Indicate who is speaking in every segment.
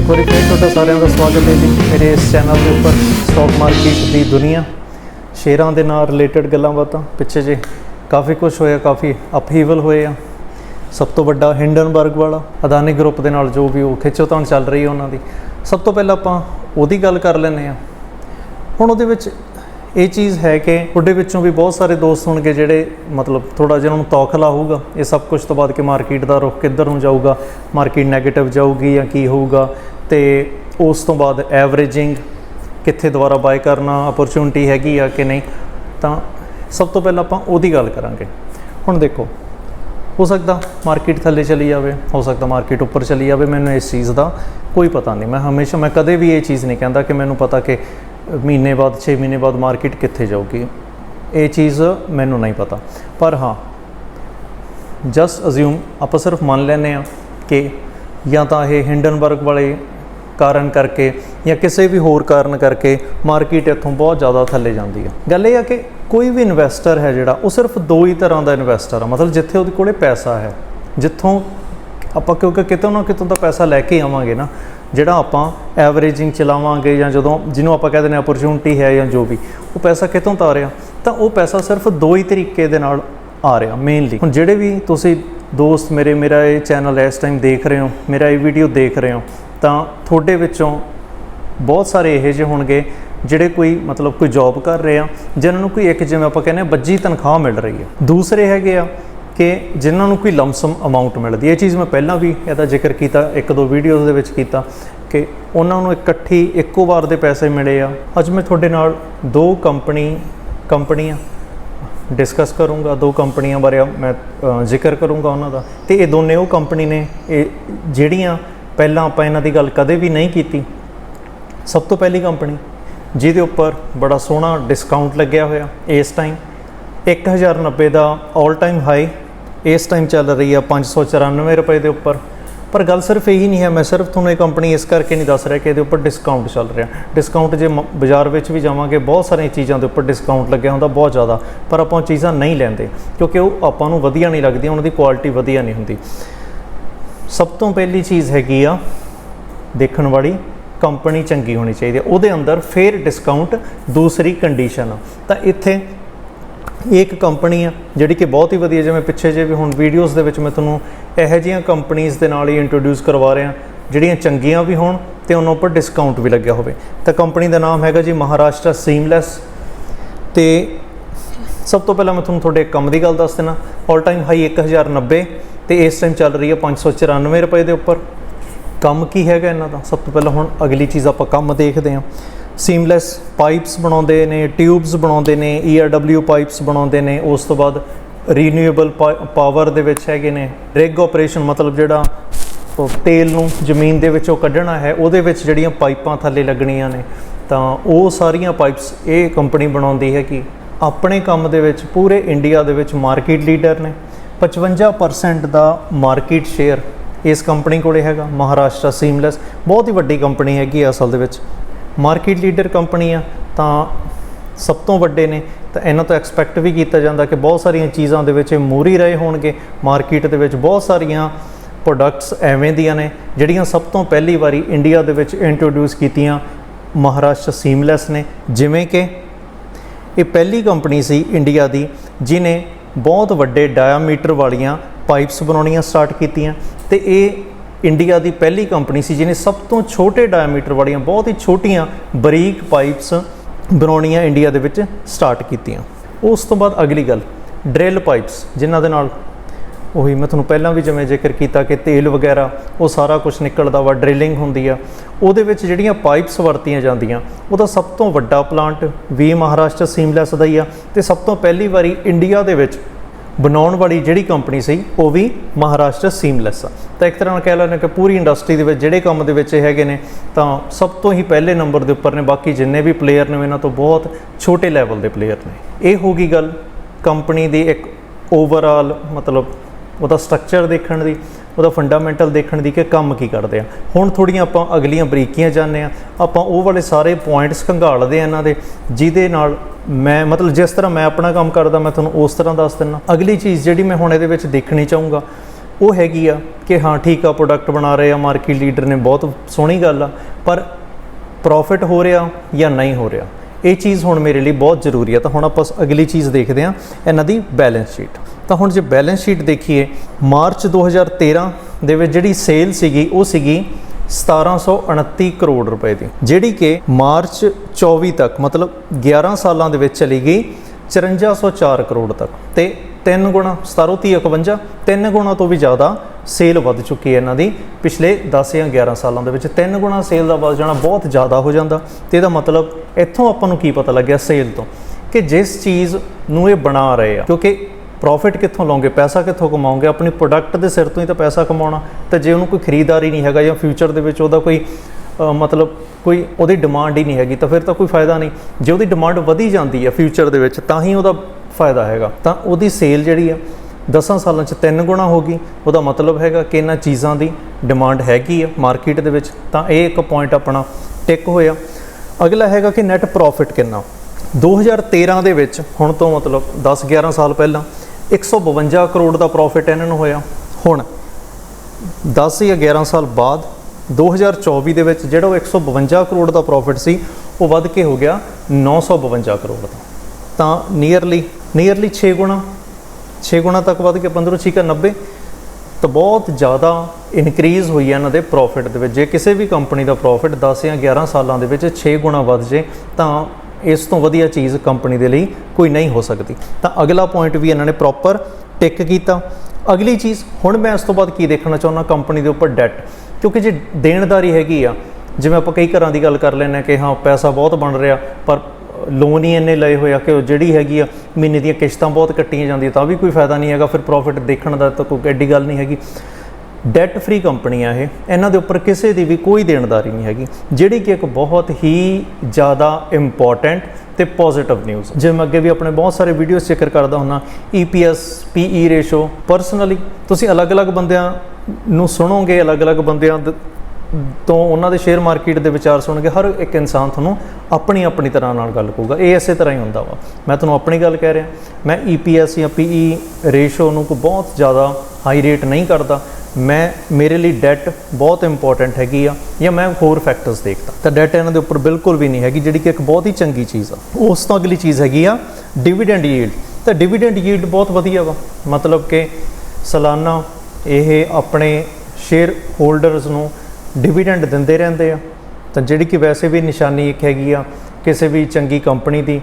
Speaker 1: ਇੱਕ ਵਾਰੀ ਫਿਰ ਤੁਹਾਡਾ ਸਾਰਿਆਂ ਦਾ ਸਵਾਗਤ ਹੈ ਜੀ ਮੇਰੇ ਇਸ ਚੈਨਲ ਦੇ ਉੱਪਰ ਸਟਾਕ ਮਾਰਕੀਟ ਦੀ ਦੁਨੀਆ। ਸ਼ੇਅਰਾਂ ਦੇ ਨਾਲ ਰਿਲੇਟਡ ਗੱਲਾਂ ਬਾਤਾਂ। ਪਿੱਛੇ ਜੇ ਕਾਫੀ ਕੁਝ ਹੋਇਆ, ਕਾਫੀ ਅਪਹੀਵਲ ਹੋਏ ਆ। ਸਭ ਤੋਂ ਵੱਡਾ ਹਿੰਡਨਬਰਗ ਵਾਲਾ ਅਦਾਨੀ ਗਰੁੱਪ ਦੇ ਨਾਲ ਜੋ ਵੀ ਉਹ ਖਿੱਚੋਤਾਣ ਚੱਲ ਰਹੀ ਹੈ ਉਹਨਾਂ ਦੀ। ਸਭ ਤੋਂ ਪਹਿਲਾਂ ਆਪਾਂ ਉਹਦੀ ਗੱਲ ਕਰ ਲੈਂਦੇ ਆ ਹੁਣ ਉਹਦੇ ਵਿੱਚ ਇਹ ਚੀਜ਼ ਹੈ ਕਿ ਤੁਹਾਡੇ ਵਿੱਚੋਂ ਵੀ ਬਹੁਤ ਸਾਰੇ ਦੋਸਤ ਹੋਣਗੇ ਜਿਹੜੇ ਮਤਲਬ ਥੋੜਾ ਜਿਹਾ ਉਹਨਾਂ ਨੂੰ ਤੌਖਲਾ ਹੋਊਗਾ। ਇਹ ਸਭ ਕੁਝ ਤੋਂ ਬਾਅਦ ਕਿ ਮਾਰਕੀਟ ਦਾ ਰੁਖ ਕਿੱਧਰ ਨੂੰ ਜਾਊਗਾ ਮਾਰਕੀਟ 네ਗੇਟਿਵ ਜਾਊਗੀ ਜਾਂ ਕੀ ਹੋਊਗਾ। ਤੇ ਉਸ ਤੋਂ ਬਾਅਦ ਐਵਰੇਜਿੰਗ ਕਿੱਥੇ ਦੁਬਾਰਾ ਬਾਏ ਕਰਨਾ ਅਪਰਚੂਨਿਟੀ ਹੈਗੀ ਆ ਕਿ ਨਹੀਂ, ਤਾਂ ਸਭ ਤੋਂ ਪਹਿਲਾਂ ਆਪਾਂ ਉਹਦੀ ਗੱਲ ਕਰਾਂਗੇ। ਹੁਣ ਦੇਖੋ, ਹੋ ਸਕਦਾ ਮਾਰਕੀਟ ਥੱਲੇ ਚਲੀ ਜਾਵੇ, ਹੋ ਸਕਦਾ ਮਾਰਕੀਟ ਉੱਪਰ ਚਲੀ ਜਾਵੇ, ਮੈਨੂੰ ਇਸ ਚੀਜ਼ ਦਾ ਕੋਈ ਪਤਾ ਨਹੀਂ। ਮੈਂ ਹਮੇਸ਼ਾ, ਮੈਂ ਕਦੇ ਵੀ ਇਹ ਚੀਜ਼ ਨਹੀਂ ਕਹਿੰਦਾ ਕਿ ਮੈਨੂੰ ਪਤਾ ਕਿ ਮਹੀਨੇ ਬਾਅਦ 6 ਮਹੀਨੇ ਬਾਅਦ ਮਾਰਕੀਟ ਕਿੱਥੇ ਜਾਊਗੀ। ਇਹ ਚੀਜ਼ ਮੈਨੂੰ ਨਹੀਂ ਪਤਾ। ਪਰ ਹਾਂ ਜਸਟ ਅਜ਼ਿਊਮ ਆਪਾਂ ਸਿਰਫ ਮੰਨ ਲੈਨੇ ਆ ਕਿ ਜਾਂ ਤਾਂ ਇਹ ਹਿੰਡਨਬਰਗ ਵਾਲੇ ਕਾਰਨ ਕਰਕੇ ਜਾਂ ਕਿਸੇ ਵੀ ਹੋਰ ਕਾਰਨ ਕਰਕੇ ਮਾਰਕੀਟ ਇੱਥੋਂ ਬਹੁਤ ਜ਼ਿਆਦਾ ਥੱਲੇ ਜਾਂਦੀ ਹੈ। ਗੱਲ ਇਹ ਆ ਕਿ ਕੋਈ ਵੀ ਇਨਵੈਸਟਰ ਹੈ ਜਿਹੜਾ, ਉਹ ਸਿਰਫ ਦੋ ਹੀ ਤਰ੍ਹਾਂ ਦਾ ਇਨਵੈਸਟਰ ਆ। ਮਤਲਬ ਜਿੱਥੇ ਉਹਦੇ ਕੋਲੇ ਪੈਸਾ ਹੈ, ਜਿੱਥੋਂ ਆਪਾਂ ਕਿਉਂਕਿ ਕਿਤੋਂ ਨਾ ਕਿਤੋਂ ਤਾਂ ਪੈਸਾ ਲੈ ਕੇ ਆਵਾਂਗੇ ਨਾ, ਜਿਹੜਾ ਆਪਾਂ ਐਵਰੇਜਿੰਗ ਚਲਾਵਾਂਗੇ ਜਾਂ ਜਦੋਂ ਜਿਹਨੂੰ ਆਪਾਂ ਕਹਿੰਦੇ ਨੇ ਅਪਰਚੂਨਿਟੀ ਹੈ ਜਾਂ ਜੋ ਵੀ, ਉਹ ਪੈਸਾ ਕਿਤੋਂ ਤਾਂ ਆ ਰਿਹਾ? ਤਾਂ ਉਹ ਪੈਸਾ ਸਿਰਫ ਦੋ ਹੀ ਤਰੀਕੇ ਦੇ ਨਾਲ ਆ ਰਿਹਾ ਮੇਨਲੀ ਹੁਣ ਜਿਹੜੇ ਵੀ ਤੁਸੀਂ ਦੋਸਤ ਮੇਰੇ, ਮੇਰਾ ਇਹ ਚੈਨਲ ਇਸ ਟਾਈਮ ਦੇਖ ਰਹੇ ਹੋ, ਮੇਰਾ ਇਹ ਵੀਡੀਓ ਦੇਖ ਰਹੇ ਹੋ ਤਾਂ ਤੁਹਾਡੇ ਵਿੱਚੋਂ ਬਹੁਤ ਸਾਰੇ ਇਹੋ ਜਿਹੇ ਹੋਣਗੇ ਜਿਹੜੇ ਕੋਈ ਮਤਲਬ ਕੋਈ ਜੌਬ ਕਰ ਰਹੇ ਆ, ਜਿਨ੍ਹਾਂ ਨੂੰ ਕੋਈ ਇੱਕ ਜਿਵੇਂ ਆਪਾਂ ਕਹਿੰਦੇ ਆ ਬੱਜੀ ਤਨਖਾਹ ਮਿਲ ਰਹੀ ਹੈ ਦੂਸਰੇ ਹੈਗੇ ਆ ਕਿ ਜਿਨ੍ਹਾਂ ਨੂੰ ਕੋਈ ਲਮਸਮ ਅਮਾਉਂਟ ਮਿਲਦੀ ਹੈ ਇਹ ਚੀਜ਼ ਮੈਂ ਪਹਿਲਾਂ ਵੀ ਇਹਦਾ ਜ਼ਿਕਰ ਕੀਤਾ, ਇੱਕ ਦੋ ਵੀਡੀਓਜ਼ ਦੇ ਵਿੱਚ ਕੀਤਾ ਕਿ ਉਹਨਾਂ ਨੂੰ ਇਕੱਠੀ ਇੱਕੋ ਵਾਰ ਦੇ ਪੈਸੇ ਮਿਲੇ ਆ। ਅੱਜ ਮੈਂ ਤੁਹਾਡੇ ਨਾਲ ਦੋ ਕੰਪਨੀ ਕੰਪਨੀਆਂ ਡਿਸਕਸ ਕਰੂੰਗਾ, ਦੋ ਕੰਪਨੀਆਂ ਬਾਰੇ ਮੈਂ ਜ਼ਿਕਰ ਕਰੂੰਗਾ ਉਹਨਾਂ ਦਾ। ਤੇ ਇਹ ਦੋਨੇ ਉਹ ਕੰਪਨੀ ਨੇ, ਇਹ ਜਿਹੜੀਆਂ ਪਹਿਲਾਂ ਆਪਾਂ ਇਹਨਾਂ ਦੀ ਗੱਲ ਕਦੇ ਵੀ ਨਹੀਂ ਕੀਤੀ। ਸਭ ਤੋਂ ਪਹਿਲੀ ਕੰਪਨੀ, ਜਿਹਦੇ ਉੱਪਰ ਬੜਾ ਸੋਹਣਾ ਡਿਸਕਾਊਂਟ ਲੱਗਿਆ ਹੋਇਆ ਇਸ ਟਾਈਮ 1090 ਦਾ 올 ਟਾਈਮ ਹਾਈ ਇਸ ਟਾਈਮ ਚੱਲ ਰਹੀ ਆ 594 ਰੁਪਏ ਦੇ ਉੱਪਰ। ਪਰ ਗੱਲ ਸਿਰਫ ਇਹੀ ਨਹੀਂ ਹੈ, ਮੈਂ ਸਿਰਫ ਤੁਹਾਨੂੰ ਇਹ ਕੰਪਨੀ ਇਸ ਕਰਕੇ ਨਹੀਂ ਦੱਸ ਰਿਹਾ ਕਿ ਇਹਦੇ ਉੱਪਰ ਡਿਸਕਾਊਂਟ ਚੱਲ ਰਿਹਾ। ਡਿਸਕਾਊਂਟ ਜੇ ਮ- ਬਾਜ਼ਾਰ ਵਿੱਚ ਵੀ ਜਾਵਾਂਗੇ, ਬਹੁਤ ਸਾਰੀਆਂ ਚੀਜ਼ਾਂ ਦੇ ਉੱਪਰ ਡਿਸਕਾਊਂਟ ਲੱਗਿਆ ਹੁੰਦਾ, ਬਹੁਤ ਜ਼ਿਆਦਾ। ਪਰ ਆਪਾਂ ਉਹ ਚੀਜ਼ਾਂ ਨਹੀਂ ਲੈਂਦੇ, ਕਿਉਂਕਿ ਉਹ ਆਪਾਂ ਨੂੰ ਵਧੀਆ ਨਹੀਂ ਲੱਗਦੀਆਂ, ਉਹਨਾਂ ਦੀ ਕੁਆਲਿਟੀ ਵਧੀਆ ਨਹੀਂ ਹੁੰਦੀ। ਸਭ ਤੋਂ ਪਹਿਲੀ ਚੀਜ਼ ਹੈਗੀ ਆ ਦੇਖਣ ਵਾਲੀ, ਕੰਪਨੀ ਚੰਗੀ ਹੋਣੀ ਚਾਹੀਦੀ ਹੈ ਉਹਦੇ ਅੰਦਰ ਫੇਰ ਡਿਸਕਾਊਂਟ ਦੂਸਰੀ ਕੰਡੀਸ਼ਨ ਤਾਂ ਇੱਥੇ ਇਹ ਇੱਕ ਕੰਪਨੀ ਆ, ਜਿਹੜੀ ਕਿ ਬਹੁਤ ਹੀ ਵਧੀਆ, ਜਿਵੇਂ ਪਿੱਛੇ ਜੇ ਵੀ ਹੁਣ ਵੀਡੀਓਜ਼ ਦੇ ਵਿੱਚ ਮੈਂ ਤੁਹਾਨੂੰ ਇਹੋ ਜਿਹੀਆਂ ਕੰਪਨੀਆਂ ਦੇ ਨਾਲ ਹੀ ਇੰਟਰੋਡਿਊਸ ਕਰਵਾ ਰਿਹਾ, ਜਿਹੜੀਆਂ ਚੰਗੀਆਂ ਵੀ ਹੋਣ ਤੇ ਉਹਨਾਂ ਉੱਪਰ ਡਿਸਕਾਊਂਟ ਵੀ ਲੱਗਿਆ ਹੋਵੇ। ਤਾਂ ਕੰਪਨੀ ਦਾ ਨਾਮ ਹੈਗਾ ਜੀ ਮਹਾਰਾਸ਼ਟਰ ਸੀਮਲੈਸ ਤੇ ਸਭ ਤੋਂ ਪਹਿਲਾਂ ਮੈਂ ਤੁਹਾਨੂੰ ਤੁਹਾਡੇ ਕੰਮ ਦੀ ਗੱਲ ਦੱਸ ਦੇਣਾ 올 ਟਾਈਮ ਹਾਈ 1090 ਤੇ ਇਸ ਟਾਈਮ ਚੱਲ ਰਹੀ ਹੈ 594 ਰੁਪਏ ਦੇ ਉੱਪਰ। ਕੰਮ ਕੀ ਹੈਗਾ ਇਹਨਾਂ ਦਾ? ਸਭ ਤੋਂ ਪਹਿਲਾਂ ਹੁਣ ਅਗਲੀ ਚੀਜ਼ ਆਪਾਂ ਕੰਮ ਦੇਖਦੇ ਹਾਂ। ਸੀਮਲੈਸ ਪਾਈਪਸ ਬਣਾਉਂਦੇ ਨੇ ਟਿਊਬਸ ਬਣਾਉਂਦੇ ਨੇ ERW ਪਾਈਪਸ ਬਣਾਉਂਦੇ ਨੇ, ਉਸ ਤੋਂ ਬਾਅਦ ਰੀਨਿਊਏਬਲ ਪਾਵਰ ਦੇ ਵਿੱਚ ਹੈਗੇ ਨੇ। ਰਿਗ ਆਪਰੇਸ਼ਨ ਮਤਲਬ ਜਿਹੜਾ ਉਹ ਤੇਲ ਨੂੰ ਜ਼ਮੀਨ ਦੇ ਵਿੱਚੋਂ ਕੱਢਣਾ ਹੈ, ਉਹਦੇ ਵਿੱਚ ਜਿਹੜੀਆਂ ਪਾਈਪਾਂ ਥੱਲੇ ਲੱਗਣੀਆਂ ਨੇ। ਤਾਂ ਉਹ ਸਾਰੀਆਂ ਪਾਈਪਸ ਇਹ ਕੰਪਨੀ ਬਣਾਉਂਦੀ ਹੈ ਕਿ ਆਪਣੇ ਕੰਮ ਦੇ ਵਿੱਚ ਪੂਰੇ ਇੰਡੀਆ ਦੇ ਵਿੱਚ ਮਾਰਕੀਟ ਲੀਡਰ ਨੇ। 55% ਦਾ ਮਾਰਕੀਟ ਸ਼ੇਅਰ ਇਸ ਕੰਪਨੀ ਕੋਲੇ ਹੈਗਾ, ਮਹਾਰਾਸ਼ਟਰ ਸੀਮਲੈਸ ਬਹੁਤ ਹੀ ਵੱਡੀ ਕੰਪਨੀ ਹੈਗੀ ਆ ਅਸਲ ਦੇ ਵਿੱਚ। ਮਾਰਕੀਟ ਲੀਡਰ ਕੰਪਨੀ ਆ, ਤਾਂ ਸਭ ਤੋਂ ਵੱਡੇ ਨੇ। ਤਾਂ ਇਹਨਾਂ ਤੋਂ ਐਕਸਪੈਕਟ ਵੀ ਕੀਤਾ ਜਾਂਦਾ ਕਿ ਬਹੁਤ ਸਾਰੀਆਂ ਚੀਜ਼ਾਂ ਦੇ ਵਿੱਚ ਇਹ ਮੂਰੀ ਰਹੇ ਹੋਣਗੇ। ਮਾਰਕੀਟ ਦੇ ਵਿੱਚ ਬਹੁਤ ਸਾਰੀਆਂ ਪ੍ਰੋਡਕਟਸ ਐਵੇਂ ਦੀਆਂ ਨੇ, ਜਿਹੜੀਆਂ ਸਭ ਤੋਂ ਪਹਿਲੀ ਵਾਰੀ ਇੰਡੀਆ ਦੇ ਵਿੱਚ ਇੰਟਰੋਡਿਊਸ ਕੀਤੀਆਂ ਮਹਾਰਾਸ਼ਟਰ ਸੀਮਲੈਸ ਨੇ। ਜਿਵੇਂ ਕਿ ਇਹ ਪਹਿਲੀ ਕੰਪਨੀ ਸੀ ਇੰਡੀਆ ਦੀ, ਜਿਨੇ ਬਹੁਤ ਵੱਡੇ ਡਾਇਆਮੀਟਰ ਵਾਲੀਆਂ ਪਾਈਪਸ ਬਣਾਉਣੀਆਂ ਸਟਾਰਟ ਕੀਤੀਆਂ। ਤੇ ਇਹ ਇੰਡੀਆ ਦੀ ਪਹਿਲੀ ਕੰਪਨੀ ਸੀ ਜਿਹਨੇ ਸਭ ਤੋਂ ਛੋਟੇ ਡਾਇਆਮੀਟਰ ਵਾਲੀਆਂ ਬਹੁਤ ਹੀ ਛੋਟੀਆਂ ਬਰੀਕ ਪਾਈਪਸ ਬਣਾਉਣੀਆਂ ਇੰਡੀਆ ਦੇ ਵਿੱਚ ਸਟਾਰਟ ਕੀਤੀਆਂ। ਉਸ ਤੋਂ ਬਾਅਦ ਅਗਲੀ ਗੱਲ ਡ੍ਰਿਲ ਪਾਈਪਸ ਜਿਨ੍ਹਾਂ ਦੇ ਨਾਲ ਉਹੀ ਮੈਂ ਤੁਹਾਨੂੰ ਪਹਿਲਾਂ ਵੀ ਜਿਵੇਂ ਜ਼ਿਕਰ ਕੀਤਾ ਕਿ ਤੇਲ ਵਗੈਰਾ, ਉਹ ਸਾਰਾ ਕੁਝ ਨਿਕਲਦਾ ਵਾ, ਡ੍ਰਿਲਿੰਗ ਹੁੰਦੀ ਆ। ਉਹਦੇ ਵਿੱਚ ਜਿਹੜੀਆਂ ਪਾਈਪਸ ਵਰਤੀਆਂ ਜਾਂਦੀਆਂ ਉਹਦਾ ਸਭ ਤੋਂ ਵੱਡਾ ਪਲਾਂਟ ਵੀ ਮਹਾਰਾਸ਼ਟਰ ਸੀਮਲੈਸ ਦਾ ਹੀ ਆ ਤੇ ਸਭ ਤੋਂ ਪਹਿਲੀ ਵਾਰੀ ਇੰਡੀਆ ਦੇ ਵਿੱਚ ਬਣਾਉਣ ਵਾਲੀ ਜਿਹੜੀ ਕੰਪਨੀ ਸੀ, ਉਹ ਵੀ ਮਹਾਰਾਸ਼ਟਰ ਸੀਮਲੈਸ ਆ। ਤਾਂ ਇੱਕ ਤਰ੍ਹਾਂ ਨਾਲ ਕਹਿ ਲੈਣਾ ਕਿ ਪੂਰੀ ਇੰਡਸਟਰੀ ਦੇ ਵਿੱਚ ਜਿਹੜੇ ਕੰਮ ਦੇ ਵਿੱਚ ਇਹ ਹੈਗੇ ਨੇ, ਤਾਂ ਸਭ ਤੋਂ ਹੀ ਪਹਿਲੇ ਨੰਬਰ ਦੇ ਉੱਪਰ ਨੇ, ਬਾਕੀ ਜਿੰਨੇ ਵੀ ਪਲੇਅਰ ਨੇ ਇਹਨਾਂ ਤੋਂ ਬਹੁਤ ਛੋਟੇ ਲੈਵਲ ਦੇ ਪਲੇਅਰ ਨੇ। ਇਹ ਹੋ ਗਈ ਗੱਲ, ਕੰਪਨੀ ਦੀ ਇੱਕ ਓਵਰਆਲ ਮਤਲਬ ਉਹਦਾ ਸਟਰਕਚਰ ਦੇਖਣ ਦੀ, ਉਹਦਾ ਫੰਡਾਮੈਂਟਲ ਦੇਖਣ ਦੀ ਕਿ ਕੰਮ ਕੀ ਕਰਦੇ ਆ। ਹੁਣ ਥੋੜੀਆਂ ਆਪਾਂ ਅਗਲੀਆਂ ਬਰੀਕੀਆਂ ਜਾਣਦੇ ਆ। ਆਪਾਂ ਉਹ ਵਾਲੇ ਸਾਰੇ ਪੁਆਇੰਟਸ ਖੰਗਾਲਦੇ ਆ ਇਹਨਾਂ ਦੇ, ਜਿਹਦੇ ਨਾਲ ਮੈਂ, ਮਤਲਬ ਜਿਸ ਤਰ੍ਹਾਂ ਮੈਂ ਆਪਣਾ ਕੰਮ ਕਰਦਾ, ਮੈਂ ਤੁਹਾਨੂੰ ਉਸ ਤਰ੍ਹਾਂ ਦੱਸ ਦਿੰਦਾ ਅਗਲੀ ਚੀਜ਼ ਜਿਹੜੀ ਮੈਂ ਹੁਣ ਇਹਦੇ ਵਿੱਚ ਦੇਖਣੀ ਚਾਹੂੰਗਾ, ਉਹ ਹੈਗੀ ਆ ਕਿ ਹਾਂ, ਠੀਕ ਆ ਪ੍ਰੋਡਕਟ ਬਣਾ ਰਹੇ ਆ ਮਾਰਕੀਟ ਲੀਡਰ ਨੇ ਬਹੁਤ ਸੋਹਣੀ ਗੱਲ ਆ, ਪਰ ਪ੍ਰੋਫਿਟ ਹੋ ਰਿਹਾ ਜਾਂ ਨਹੀਂ ਹੋ ਰਿਹਾ? ਇਹ ਚੀਜ਼ ਹੁਣ ਮੇਰੇ ਲਈ ਬਹੁਤ ਜ਼ਰੂਰੀ ਆ। ਤਾਂ ਹੁਣ ਆਪਾਂ ਅਗਲੀ ਚੀਜ਼ ਦੇਖਦੇ ਹਾਂ ਇਹਨਾਂ ਦੀ ਬੈਲੈਂਸ ਸ਼ੀਟ ਤਾਂ ਹੁਣ ਜੇ ਬੈਲੈਂਸ ਸ਼ੀਟ ਦੇਖੀਏ, ਮਾਰਚ 2013 ਦੇ ਵਿੱਚ ਜਿਹੜੀ ਸੇਲ ਸੀਗੀ, ਉਹ ਸੀਗੀ 1729 ਕਰੋੜ ਰੁਪਏ ਦੀ, ਜਿਹੜੀ ਕਿ ਮਾਰਚ 24 ਤੱਕ, ਮਤਲਬ 11 ਸਾਲਾਂ ਦੇ ਵਿੱਚ ਚਲੀ ਗਈ 5404 ਕਰੋੜ ਤੱਕ। ਤੇ 3 ਗੁਣਾ 1730 51 3 ਗੁਣਾ ਤੋਂ ਵੀ ਜ਼ਿਆਦਾ ਸੇਲ ਵੱਧ ਚੁੱਕੀ ਹੈ ਇਹਨਾਂ ਦੀ, ਪਿਛਲੇ 10 ਜਾਂ 11 ਸਾਲਾਂ ਦੇ ਵਿੱਚ। 3 ਗੁਣਾ ਸੇਲ ਦਾ ਵੱਧ ਜਾਣਾ ਬਹੁਤ ਜ਼ਿਆਦਾ ਹੋ ਜਾਂਦਾ, ਤੇ ਇਹਦਾ ਮਤਲਬ ਇੱਥੋਂ ਆਪਾਂ ਨੂੰ ਕੀ ਪਤਾ ਲੱਗਿਆ ਸੇਲ ਤੋਂ, ਕਿ ਜਿਸ ਚੀਜ਼ ਨੂੰ ਇਹ ਬਣਾ ਰਹੇ ਆ, ਕਿਉਂਕਿ ਪ੍ਰੋਫਿਟ ਕਿੱਥੋਂ ਲਓਗੇ ਪੈਸਾ ਕਿੱਥੋਂ ਕਮਾਓਗੇ ਆਪਣੀ ਪ੍ਰੋਡਕਟ ਦੇ ਸਿਰ ਤੋਂ ਹੀ ਤਾਂ ਪੈਸਾ ਕਮਾਉਣਾ। ਤੇ ਜੇ ਉਹਨੂੰ ਕੋਈ ਖਰੀਦਦਾਰ ਹੀ ਨਹੀਂ ਹੈਗਾ ਜਾਂ ਫਿਊਚਰ ਦੇ ਵਿੱਚ ਉਹਦਾ ਕੋਈ ਮਤਲਬ ਕੋਈ ਉਹਦੀ ਡਿਮਾਂਡ ਹੀ ਨਹੀਂ ਹੈਗੀ, ਤਾਂ ਫਿਰ ਤਾਂ ਕੋਈ ਫਾਇਦਾ ਨਹੀਂ। ਜੇ ਉਹਦੀ ਡਿਮਾਂਡ ਵਧੀ ਜਾਂਦੀ ਹੈ ਫਿਊਚਰ ਦੇ ਵਿੱਚ, ਤਾਂ ਹੀ ਉਹਦਾ ਫਾਇਦਾ ਹੈਗਾ। ਤਾਂ ਉਹਦੀ ਸੇਲ ਜਿਹੜੀ ਆ 10 ਸਾਲਾਂ 'ਚ ਤਿੰਨ ਗੁਣਾ ਹੋ ਗਈ। ਉਹਦਾ ਮਤਲਬ ਹੈਗਾ ਕਿ ਇਹਨਾਂ ਚੀਜ਼ਾਂ ਦੀ ਡਿਮਾਂਡ ਹੈਗੀ ਆ ਮਾਰਕੀਟ ਦੇ ਵਿੱਚ। ਤਾਂ ਇਹ ਇੱਕ ਪੁਆਇੰਟ ਆਪਣਾ ਟਿਕ ਹੋਇਆ। ਅਗਲਾ ਹੈਗਾ ਕਿ ਨੈਟ ਪ੍ਰੋਫਿਟ ਕਿੰਨਾ? 2013 ਦੇ ਵਿੱਚ, ਹੁਣ ਤੋਂ ਮਤਲਬ 10 11 ਸਾਲ ਪਹਿਲਾਂ 152 ਕਰੋੜ ਦਾ ਪ੍ਰੋਫਿਟ ਇਹਨਾਂ ਨੂੰ ਹੋਇਆ। ਹੁਣ 10 ਜਾਂ 11 ਸਾਲ ਬਾਅਦ 2024 ਦੇ ਵਿੱਚ ਜਿਹੜਾ ਉਹ 152 ਕਰੋੜ ਦਾ ਪ੍ਰੋਫਿਟ ਸੀ, ਉਹ ਵੱਧ ਕੇ ਹੋ ਗਿਆ 952 ਕਰੋੜ ਦਾ। ਤਾਂ ਨੀਅਰਲੀ ਨੀਅਰਲੀ 6 ਗੁਣਾ 6 ਗੁਣਾ ਤੱਕ ਵੱਧ ਕੇ 15 ਛੀਕਾ 90 ਤਾਂ ਬਹੁਤ ਜ਼ਿਆਦਾ ਇਨਕਰੀਜ਼ ਹੋਈ ਹੈ ਇਹਨਾਂ ਦੇ ਪ੍ਰੋਫਿਟ ਦੇ ਵਿੱਚ। ਜੇ ਕਿਸੇ ਵੀ ਕੰਪਨੀ ਦਾ ਪ੍ਰੋਫਿਟ 10 ਜਾਂ 11 ਸਾਲਾਂ ਦੇ ਵਿੱਚ 6 ਗੁਣਾ ਵੱਧ ਜੇ, ਤਾਂ ਇਸ ਤੋਂ ਵਧੀਆ ਚੀਜ਼ ਕੰਪਨੀ ਦੇ ਲਈ ਕੋਈ ਨਹੀਂ ਹੋ ਸਕਦੀ। ਤਾਂ ਅਗਲਾ ਪੁਆਇੰਟ ਵੀ ਇਹਨਾਂ ਨੇ ਪ੍ਰੋਪਰ ਟਿਕ ਕੀਤਾ। ਅਗਲੀ ਚੀਜ਼, ਹੁਣ ਮੈਂ ਇਸ ਤੋਂ ਬਾਅਦ ਕੀ ਦੇਖਣਾ ਚਾਹੁੰਦਾ ਕੰਪਨੀ ਦੇ ਉੱਪਰ ਡੈਟ ਕਿਉਂਕਿ ਜੇ ਦੇਣਦਾਰੀ ਹੈਗੀ ਆ, ਜਿਵੇਂ ਆਪਾਂ ਕਈ ਘਰਾਂ ਦੀ ਗੱਲ ਕਰ ਲੈਂਦੇ ਹਾਂ ਕਿ ਹਾਂ, ਪੈਸਾ ਬਹੁਤ ਬਣ ਰਿਹਾ, ਪਰ ਲੋਨ ਹੀ ਇੰਨੇ ਲਏ ਹੋਏ ਆ ਕਿ ਜਿਹੜੀ ਹੈਗੀ ਆ, ਮਹੀਨੇ ਦੀਆਂ ਕਿਸ਼ਤਾਂ ਬਹੁਤ ਕੱਟੀਆਂ ਜਾਂਦੀਆਂ, ਤਾਂ ਵੀ ਕੋਈ ਫਾਇਦਾ ਨਹੀਂ ਹੈਗਾ। ਫਿਰ ਪ੍ਰੋਫਿਟ ਦੇਖਣ ਦਾ ਤਾਂ ਕੋਈ ਐਡੀ ਗੱਲ ਨਹੀਂ ਹੈਗੀ। ਡੈਟ ਫ੍ਰੀ ਕੰਪਨੀਆਂ ਇਹ, ਇਹਨਾਂ ਦੇ ਉੱਪਰ ਕਿਸੇ ਦੀ ਵੀ ਕੋਈ ਦੇਣਦਾਰੀ ਨਹੀਂ ਹੈਗੀ, ਜਿਹੜੀ ਕਿ ਇੱਕ ਬਹੁਤ ਹੀ ਜ਼ਿਆਦਾ ਇੰਪੋਰਟੈਂਟ ਤੇ ਪੋਜ਼ਿਟਿਵ ਨਿਊਜ਼ ਜਿਵੇਂ ਮੈਂ ਅੱਗੇ ਵੀ ਆਪਣੇ ਬਹੁਤ ਸਾਰੇ ਵੀਡੀਓਜ਼ ਜ਼ਿਕਰ ਕਰਦਾ ਹੁੰਨਾ EPS PE ਰੇਸ਼ੋ ਪਰਸਨਲੀ ਤੁਸੀਂ ਅਲੱਗ-ਅਲੱਗ ਬੰਦਿਆਂ ਨੂੰ ਸੁਣੋਗੇ, ਅਲੱਗ-ਅਲੱਗ ਬੰਦਿਆਂ ਦੇ ਤੋਂ ਉਹਨਾਂ ਦੇ ਸ਼ੇਅਰ ਮਾਰਕੀਟ ਦੇ ਵਿਚਾਰ ਸੁਣ ਕੇ ਹਰ ਇੱਕ ਇਨਸਾਨ ਤੁਹਾਨੂੰ ਆਪਣੀ ਆਪਣੀ ਤਰ੍ਹਾਂ ਨਾਲ ਗੱਲ ਕਹੂਗਾ। ਇਹ ਇਸੇ ਤਰ੍ਹਾਂ ਹੀ ਹੁੰਦਾ ਵਾ। ਮੈਂ ਤੁਹਾਨੂੰ ਆਪਣੀ ਗੱਲ ਕਹਿ ਰਿਹਾ। ਮੈਂ EPS ਜਾਂ PE ਰੇਸ਼ੋ ਨੂੰ ਕੋਈ ਬਹੁਤ ਜ਼ਿਆਦਾ ਹਾਈ ਰੇਟ ਨਹੀਂ ਕਰਦਾ। ਮੈਂ, ਮੇਰੇ ਲਈ ਡੈਟ ਬਹੁਤ ਇੰਪੋਰਟੈਂਟ ਹੈਗੀ ਆ ਜਾਂ ਮੈਂ ਹੋਰ ਫੈਕਟਰਸ ਦੇਖਦਾ। ਤਾਂ ਡੈਟ ਇਹਨਾਂ ਦੇ ਉੱਪਰ ਬਿਲਕੁਲ ਵੀ ਨਹੀਂ ਹੈਗੀ, ਜਿਹੜੀ ਕਿ ਇੱਕ ਬਹੁਤ ਹੀ ਚੰਗੀ ਚੀਜ਼ ਆ। ਉਸ ਤੋਂ ਅਗਲੀ ਚੀਜ਼ ਹੈਗੀ ਆ ਡਿਵੀਡੈਂਡ ਯੀਲਡ ਤਾਂ ਡਿਵੀਡੈਂਡ ਯੀਲਡ ਬਹੁਤ ਵਧੀਆ ਵਾ। ਮਤਲਬ ਕਿ ਸਾਲਾਨਾ ਇਹ ਆਪਣੇ ਸ਼ੇਅਰ ਹੋਲਡਰਸ ਨੂੰ ਡਿਵੀਡੈਂਡ ਦਿੰਦੇ ਰਹਿੰਦੇ ਆ। ਤਾਂ ਜਿਹੜੀ ਕਿ ਵੈਸੇ ਵੀ ਨਿਸ਼ਾਨੀ ਇੱਕ ਹੈਗੀ ਆ ਕਿਸੇ ਵੀ ਚੰਗੀ ਕੰਪਨੀ ਦੀ,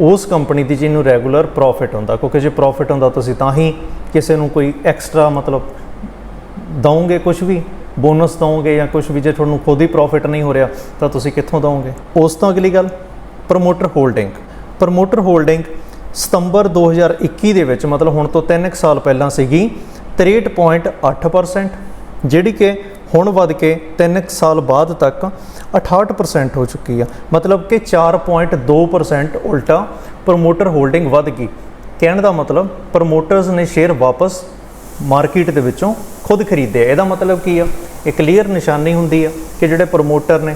Speaker 1: ਉਸ ਕੰਪਨੀ ਦੀ ਜਿਹਨੂੰ ਰੈਗੂਲਰ ਪ੍ਰੋਫਿਟ ਹੁੰਦਾ। ਕਿਉਂਕਿ ਜੇ ਪ੍ਰੋਫਿਟ ਹੁੰਦਾ ਤੁਸੀਂ ਤਾਂ ਹੀ ਕਿਸੇ ਨੂੰ ਕੋਈ ਐਕਸਟਰਾ ਮਤਲਬ ਦਵੋਗੇ ਕੁਝ ਵੀ, ਬੋਨਸ ਦਵੋਗੇ ਜਾਂ ਕੁਝ ਵੀ, ਜੇ ਤੁਹਾਨੂੰ ਖੁਦ ਹੀ ਪ੍ਰੋਫਿਟ ਨਹੀਂ ਹੋ ਰਿਹਾ ਤਾਂ ਤੁਸੀਂ ਕਿੱਥੋਂ ਦਵੋਗੇ? ਉਸ ਤੋਂ ਅਗਲੀ ਗੱਲ, promoter holding. Promoter holding September 2021 ਦੇ ਵਿੱਚ, ਮਤਲਬ ਹੁਣ ਤੋਂ 3 ਸਾਲ ਪਹਿਲਾਂ ਸੀਗੀ 63.8% ਜਿਹੜੀ ਕਿ ਹੁਣ ਵੱਧ ਕੇ 3 ਸਾਲ ਬਾਅਦ ਤੱਕ 68% ਹੋ ਚੁੱਕੀ ਆ। ਮਤਲਬ ਕਿ 4.2% ਉਲਟਾ ਪ੍ਰਮੋਟਰ ਹੋਲਡਿੰਗ ਵੱਧ ਗਈ। ਕਹਿਣ ਦਾ ਮਤਲਬ ਪ੍ਰਮੋਟਰਸ ਨੇ ਸ਼ੇਅਰ ਵਾਪਸ ਮਾਰਕੀਟ ਦੇ ਵਿੱਚੋਂ ਖੁਦ ਖਰੀਦੇ ਇਹਦਾ ਮਤਲਬ ਕੀ ਆ? ਇਹ ਕਲੀਅਰ ਨਿਸ਼ਾਨੀ ਹੁੰਦੀ ਆ ਕਿ ਜਿਹੜੇ ਪ੍ਰਮੋਟਰ ਨੇ,